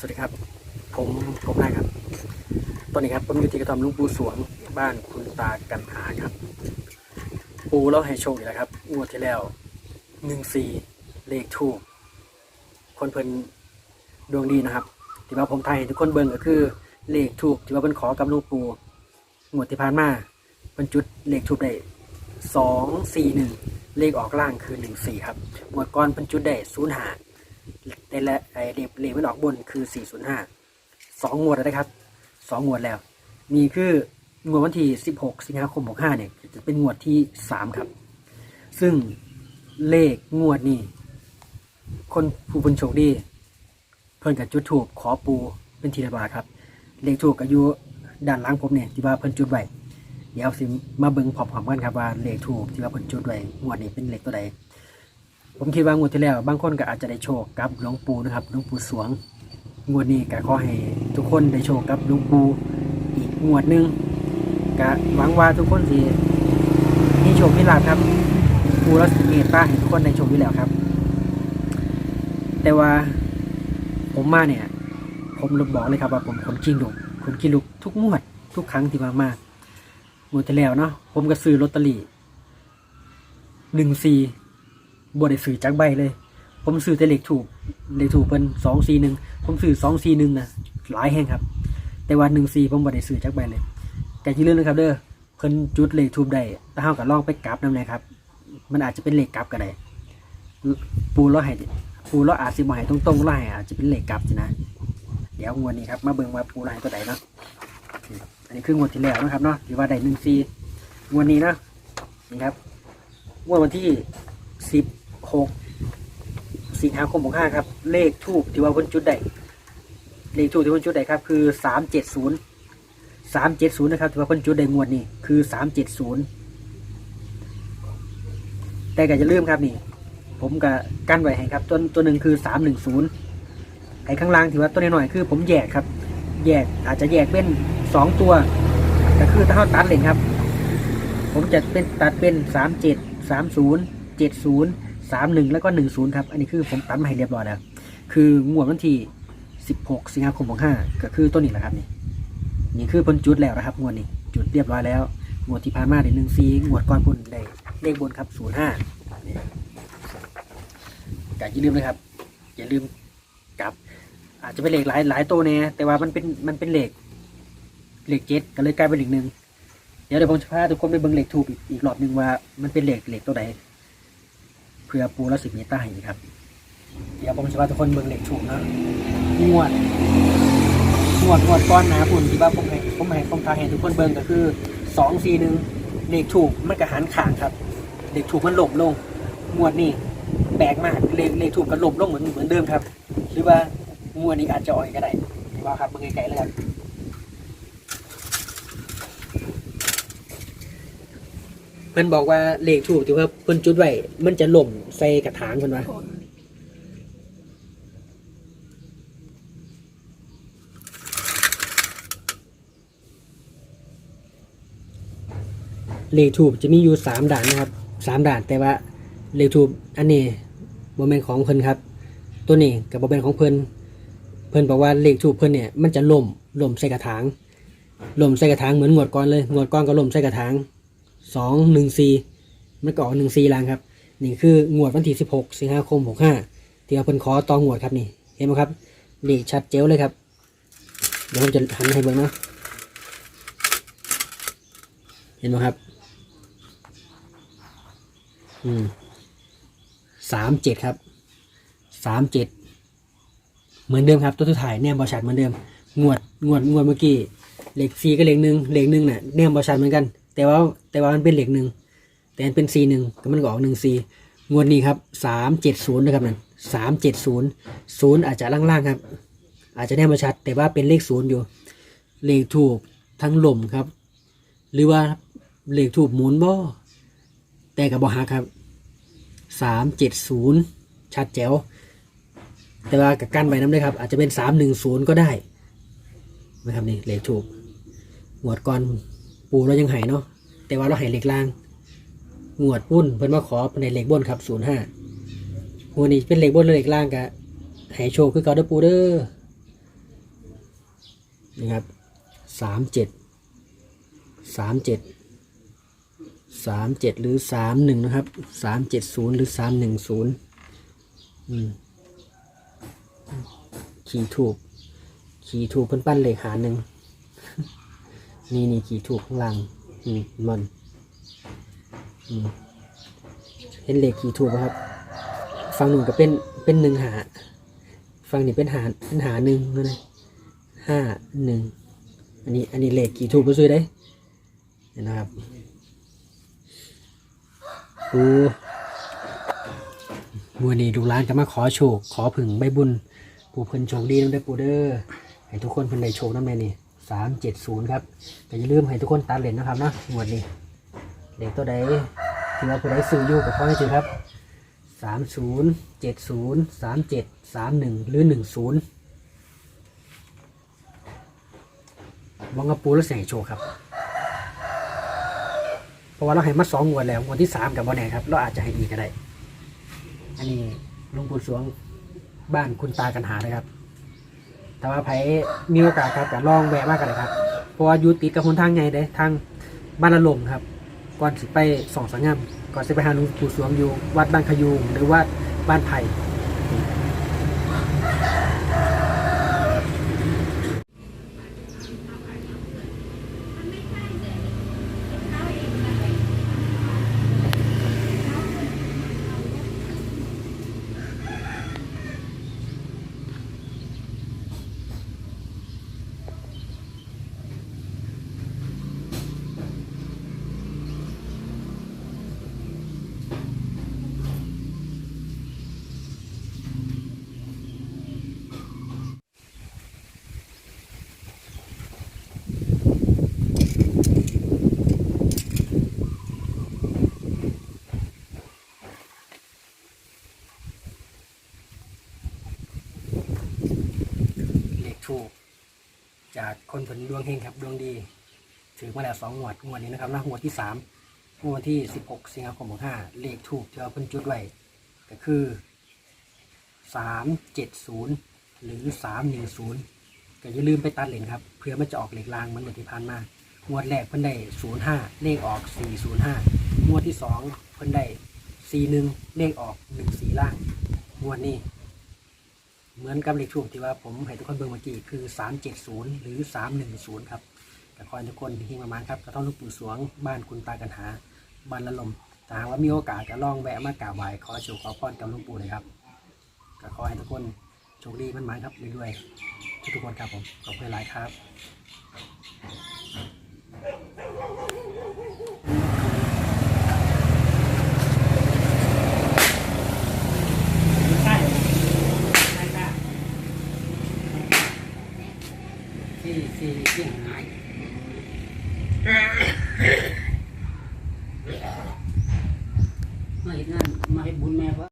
สวัสดีครับ ผมผมนายครับ ตอนนี้ครับผมอยู่ที่กระท่อมลุงปูสวงบ้านคุณตากันหาครับ ปูเราให้โชคอีกแล้วครับงวดที่แล้วหนึ่งสี่เลขทูก คนเพิ่นดวงดีนะครับ ที่ว่าผมทายทุกคนเบิ่งก็คือเลขทูกที่ว่าเพิ่นขอกับลุงปูงวดที่ผ่านมาเพิ่นจุดเลขทูบได้สองสี่หนึ่งเลขออกล่างคือหนึ่งสี่ครับงวดก่อนเพิ่นจุดได้ศูนย์หา แต่ละไอเลขเลขมันออกบนคือ 405สองงวดแล้วนะครับสองงวดแล้วมีคืองวดวันที่ 16 สิงหาคม 65 เนี่ย จะเป็นงวดที่ 3 ครับ ซึ่งเลขงวดนี้ คนผู้เป็นโชคดี เพิ่นกับจุดถูกขอปูเป็นทีละบาทครับ เลขถูกอายุด้านหล่างผมเนี่ยที่ว่าเพิ่นจุดไว้เดี๋ยวสิมาเบิ่งพร้อมๆกันครับว่าเลขถูกที่ว่าเพิ่นจุดไว้งวดนี้เป็นเลขตัวใด ผมคิดว่างวดที่แล้ว บางคนก็อาจจะได้โชคกับหลวงปู่นะครับหลวงปู่สวง งวดนี้ก็ขอให้ทุกคนได้โชคกับหลวงปู่อีกงวดหนึงก็หวังว่าทุกคนสิมีโชคมีลาภครับปู่และเมตตาให้ทุกคนได้โชคอยู่แล้วครับ แต่ว่าผมมาเนี่ย ผมบอกเลยครับว่าผมคนขี้ลุกคนขี้ลุกทุกงวด ทุกครั้งที่มามางวดที่แล้วเนาะผมก็ซื้อลอตเตอรี่หนึ่งสี่ บวได้ซื้อจักใบเลย ผมซื้อแต่เหลขถูกเลขถูกเป็นสองสี่หนึ่งผมซื้อสองสี่หนึ่งนะหลายแห่งครับ แต่ว่าหนึ่งสี่ผมบวได้ซื้อจักใบเลยแต่ที่เรื่องนะครับเด้อเพิ่นจุดเหลขทูบได้แต่เฮาก็ลองไปกลับนำนะครับ มันอาจจะเป็นเหลขกลับก็ได้ปูเราให้ปูเราอาจสิบ่ให้ตรงๆเราให้อาจจะเป็นเหลขกลับสินะ เดี๋ยวงวดนี้ครับมาเบิ่งว่าปูเราให้ตัวใดเนาะอันนี้คืองวดที่แล้วนะครับเนาะที่ว่าได้หนึ่งสี่งวดนี้นะนี่ครับงวดวันที่สิบ หกสิงหาคมของห้าครับ เลขทูบที่ว่าพิ่นจุดได้เลขทูบที่พิ่นจุดได้ครับ คือสามเจ็ดศูนย์สามเจ็ดศูนย์นะครับที่ว่าพิ่นจุดได้งวดนี้คือสามเจ็ดศูนย์แต่ก็จะลืมครับนี่ ผมก็กั้นไว้ให้ครับตัวตัวหนึ่งคือสามหนึ่งศูนย์ไอ้ข้างล่างที่ว่าตัวน้อยๆคือ ผมแยกครับ แยกอาจจะแยกเป็นสองตัวก็คือถ้าเขาตัดเลยครับ ผมจะเป็นตัดเป็นสามเจ็ดสามศูนย์เจ็ดศูนย์ สามหนึ่งแล้วก็หนึ่งศูนย์ครับ อันนี้คือผมตัดมาให้เรียบร้อยแล้วคืองวดวันที่สิบหกสิงหาคมของห้าก็คือตัวนี้แหละครับนี่นี่คือพ้นจุดแล้วนะครับงวดนี้จุดเรียบร้อยแล้วงวดที่ผ่านมาได้หนึ่งซีงวดก่อนพ้นได้เลขบนครับศูนย์ห้าก็อย่าลืมนะครับ อย่าลืมกลับ อาจจะเป็นเลขหลายหลายตัวเนี่ยแต่ว่ามันเป็นมันเป็นเลขเลขเจ็ดก็เลยกลายเป็นเลขหนึ่งเดี๋ยวเดี๋ยวผมจะพาทุกคนไปเบิ่งเหล็กทูบอีกอีกรอบหนึ่งว่ามันเป็นเหล็กเหล็กตัวไหน เพื่อปูและสิบเมตรใต้ครับ เดี๋ยวผมจะพาทุกคนเบิ่งเหล็กทูบนะงวดงวดงวดก้อนหนาปุ่นที่ว่าผมให้ผมให้ผมพาเห็นทุกคนเบิ่งก็คือสองสี่หนึ่งเหล็กถูกมันกระหันขางครับเหล็กถูกมันหลบลงงวดนี้แปลกมากเหล็กเหล็กถูกก็หลบลงเหมือนเหมือนเดิมครับ หรือว่างวดนี้อาจจะอ่อยก็ได้ว่าครับเบิ่งไกลๆเลยครับ พิ่นบอกว่าเลขถูกที่ว่าเพิ่นจุดไว้มันจะหล่มใส่กระถางเพิ่นว่าเลขถูกจะมีอยู่สามด่านนะครับสามด่านแต่ว่าเลขถูกอันนี้บ่แม่นของเพิ่นครับ ตัวนี้กับบ่แม่นของเพิ่นเพิ่นบอกว่าเลขถูกเพิ่นเนี่ยมันจะหล่มหล่มใส่กระถางหล่มใส่กระถางเหมือนงวดก่อนเลยงวดก่อนก็หล่มใส่กระถาง สองหนึ่งสี่มันก็ออกหนึ่งสี่ลังครับ นี่คืองวดวันที่สิบหกสิงหาคมหกห้าที่เอาเพิ่นขอตองวดครับนี่ เห็นไหมครับเลขชัดเจ๋วเลยครับ เดี๋ยวผมจะหันให้เบิ่งนะเห็นไหมครับ อืมสามเจ็ดครับสามเจ็ดเหมือนเดิมครับ ตัวสุดท้ายแนมบอชัดเหมือนเดิม งวดงวดงวดเมื่อกี้เลขสี่ก็เลขหนึ่งเลขหนึ่งน่ะแนมบอชัดเหมือนกัน แต่ว่าแต่ว่ามันเป็นเหลขหนึ่งแต่มันเป็นสีหนึ่งก็มันก็ออกหนึ่งสีงวดนี้ครับสามเจ็ดศูนย์นะครับนั่นสามเจ็ดศูนย์ศูนย์อาจจะล่างๆครับ อาจจะแนมบอชัด แต่ว่าเป็นเลขศูนย์อยู่ เลขถูกทั้งลมครับ หรือว่าเลขถูกหมุนบ่แต่กับบอหักครับสามเจ็ดศูนย์ชัดแจ๋วแต่ว่ากับกั้นไว้น้ำด้วยครับ อาจจะเป็นสามหนึ่งศูนย์ก็ได้นะครับนี่เลขถูกหวดก่อน ปูเรายังไห้เนาะแต่ว่าเราไห้เหล็กล่างงวดปุ้นเพิ่นมาขอในเหล็กบนครับศูนย์ห้างวดนี้เป็นเหล็กบนหรือเหล็กล่างกะไห้โชคคือเกาเดอปูเด้อนี่ครับสามเจ็ดสามเจ็ดสามเจ็ดหรือสามหนึ่งนะครับสามเจ็ดศูนย์หรือสามหนึ่งศูนย์ขี่ถูกขี่ถูกเพิ่นปั้นเหลขหาหนึ่ง นี่นี่ขี่ถูกข้างล่างอืมมันอืมเห็นเลขขี่ถูกไหมครับฟังหนึ่งก็เป็นเป็นหนึ่งหาฟังนี่เป็นหาเป็นหาหนึ่งนะนะห้าหนึ่งอันนี้อันนี้เลขขี่ถูกก็ซื้อได้เห็นนะครับปูมือนี้ดูร้านก็มาขอโชค ขอผึ่งใบบุญ ปูเพิ่นโชคดีน้ำได้ปูเด้อให้ทุกคนเพิ่นได้โชคน้ำแม่นี่ สามเจ็ดศูนย์ครับแต่อย่าลืมให้ทุกคนตามเลนนะครับนาะงวดนี้เลขตัวใดที่ว่าผู้ใดซื้ออยู่กับพ่อให้ถือครับสามศูนย์เจ็ดศูนย์สามเจ็ดสามหนึ่งหรือหนึ่งศูนย์วังกระปูแล้วเสียงโชคครับ เพราะว่าเราให้มาสองงวดแล้วงวดที่สามกับบอแน่ครับ เราอาจจะให้อีกก็ได้ อันนี้ลุงปู่สวงบ้านคุณตากันหาเลยครับ แต่ว่าไผมีโอกาสครับก็ลองแวะมากกันเลยครับ เพราะว่าอยู่ติดกับคนทางไงเด้ทางบ้านละลมครับ ก่อนสิไปสองสังงามก่อนสิไปหาหลุงปู่สวงอยู่วัดบ้านขยูงหรือว่าบ้านไผ่ ถูก จากคนผลดวงเฮงครับดวงดีถือมาแล้วสองงวดงวดนี้นะครับนะงวดที่สามงวดที่สิบหกสิงหาคมของห้าเลขถูกที่เราเพิ่นจุดไว้ก็คือสามเจ็ดศูนย์หรือสามหนึ่งศูนย์ก็อย่าลืมไปตัดเหลนครับเพื่อมันจะออกเหลขลางเหมันเมื่อที่ผ่านมางวดแรกเพิ่นได้ศูนย์ห้าเลขออกสี่ศูนย์ห้างวดที่สองเพิ่นได้สี่หนึ่งเลขออกหนึ่งสี่ล่างงวดนี้ เหมือนกับเลขทูบที่ว่าผมให้ทุกคนเบิ่งเมื่อกี้คือ 370 หรือ 310 ครับแต่ขอให้ทุกคนที่มามันครับกระท่อมลูกปู่สวงบ้านคุณตากันหาบ้านละลมถ้าหากว่ามีโอกาสก็ล่องแวะมากราบไหว้ขอโชคขอพรกับหลูกปู่เลยครับก็ขอให้ทุกคนโชคดีมันหมายครับเรื่อยๆทุกคนครับผมขอบคุณหลายครับ ใช่ใช่ค่ะ ที่ที่ที่หายมาเห็นนั่นมาเห็นบุญแม่พระ